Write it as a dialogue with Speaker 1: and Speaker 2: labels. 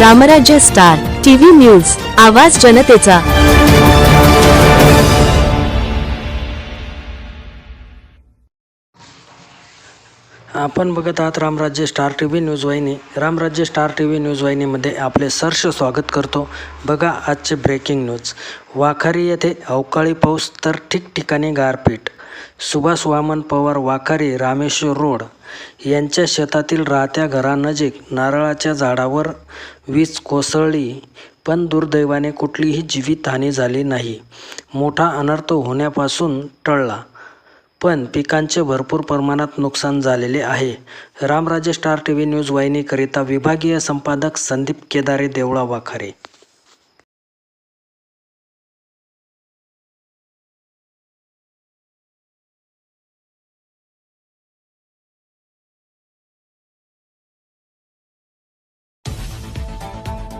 Speaker 1: रामराज्य star TV news आवाज जनतेचा.
Speaker 2: आपण बघत आहात Ramrajya star T V news वाहिनी. Ramrajya star T V news वाहिनीमध्ये आपले सर्ष स्वागत करतो. बघा आजचे ब्रेकिंग न्यूज वाखारी येथे अवकाळी पाऊस तर ठिकठिकाणी गारपीट. सुभाष वामन पवार वाखारी रामेश्वर रोड यांच्या शेतातील राहत्या घरानजीक नारळाच्या झाडावर वीज कोसळली. पण दुर्दैवाने कुठलीही जीवितहानी झाली नाही. मोठा अनर्थ होण्यापासून टळला. पण पिकांचे भरपूर प्रमाणात नुकसान झालेले आहे. Ramraje star T V news वाहिनीकरिता विभागीय संपादक Sandeep Kedare Devla Wakhare.